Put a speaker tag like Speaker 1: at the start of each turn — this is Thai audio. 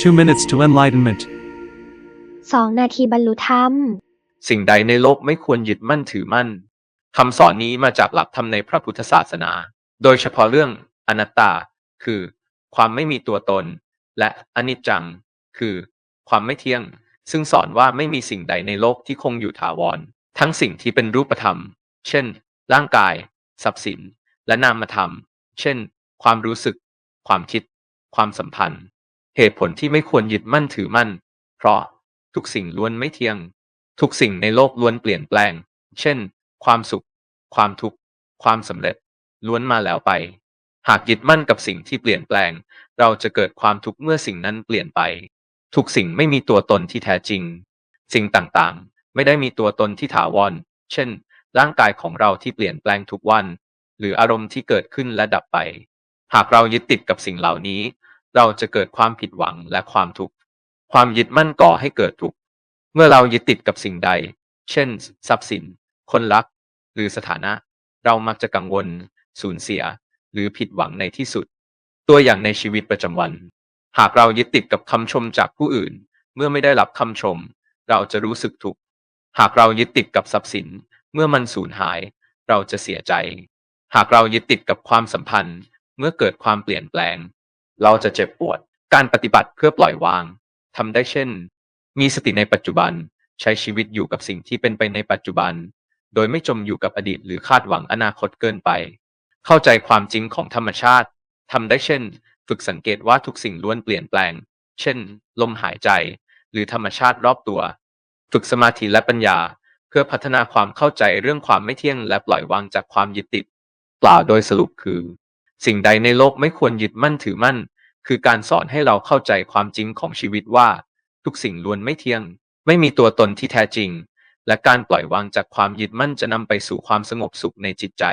Speaker 1: 2 minutes to enlightenment.
Speaker 2: สองนาทีบรรลุธรรม
Speaker 3: สิ่งใดในโลกไม่ควรยึดมั่นถือมั่นคำสอนนี้มาจากหลักธรรมในพระพุทธศาสนา โดยเฉพาะเรื่องอนัตตา คือ ความไม่มีตัวตน และอนิจจัง คือ ความไม่เที่ยง ซึ่งสอนว่าไม่มีสิ่งใดในโลกที่คงอยู่ถาวร ทั้งสิ่งที่เป็นรูปธรรม เช่น ร่างกาย ทรัพย์สิน และนามธรรม เช่น ความรู้สึก ความคิด ความสัมพันธ์ เหตุผลที่ไม่ควรยึดมั่นถือมั่น เพราะทุกสิ่งล้วนไม่เที่ยง ทุกสิ่งในโลกล้วนเปลี่ยนแปลง เช่น ความสุข ความทุกข์ ความสำเร็จ ล้วนมาแล้วไป หากยึดมั่นกับสิ่งที่เปลี่ยนแปลง เราจะเกิดความทุกข์เมื่อสิ่งนั้นเปลี่ยนไป ทุกสิ่งไม่มีตัวตนที่แท้จริง สิ่งต่างๆ ไม่ได้มีตัวตนที่ถาวร เช่น ร่างกายของเราที่เปลี่ยนแปลงทุกวัน หรืออารมณ์ที่เกิดขึ้นและดับไป หากเรายึดติดกับสิ่งเหล่านี้ เราจะเกิดความผิดหวังและความทุกข์ ความยึดมั่นก่อให้เกิดทุกข์ เมื่อเรายึดติดกับสิ่งใด เช่น ทรัพย์สิน คนรัก หรือสถานะ เรามักจะกังวล สูญเสีย หรือผิดหวังในที่สุด ตัวอย่างในชีวิตประจำวัน หากเรายึดติดกับคำชมจากผู้อื่น เมื่อไม่ได้รับคำชม เราจะรู้สึกทุกข์ หากเรายึดติดกับทรัพย์สิน เมื่อมันสูญหาย เราจะเสียใจ หากเรายึดติดกับความสัมพันธ์ เมื่อเกิดความเปลี่ยนแปลง เราจะเจ็บปวด การปฏิบัติเพื่อปล่อยวางทำได้เช่น มีสติในปัจจุบัน ใช้ชีวิตอยู่กับสิ่งที่เป็นไปในปัจจุบัน โดยไม่จมอยู่กับอดีตหรือคาดหวังอนาคตเกินไป เข้าใจความจริงของธรรมชาติทำได้เช่น ฝึกสังเกตว่าทุกสิ่งล้วนเปลี่ยนแปลง เช่น ลมหายใจ หรือธรรมชาติรอบตัว ฝึกสมาธิและปัญญา เพื่อพัฒนาความเข้าใจเรื่องความไม่เที่ยงและปล่อยวางจากความยึดติดกล่าวโดยสรุปคือ สิ่งใดในโลกไม่ควรยึดมั่นถือมั่น คือการสอนให้เราเข้าใจความจริงของชีวิตว่า ทุกสิ่งล้วนไม่เที่ยง ไม่มีตัวตนที่แท้จริง และการปล่อยวางจากความยึดมั่นจะนำไปสู่ความสงบสุขในจิตใจ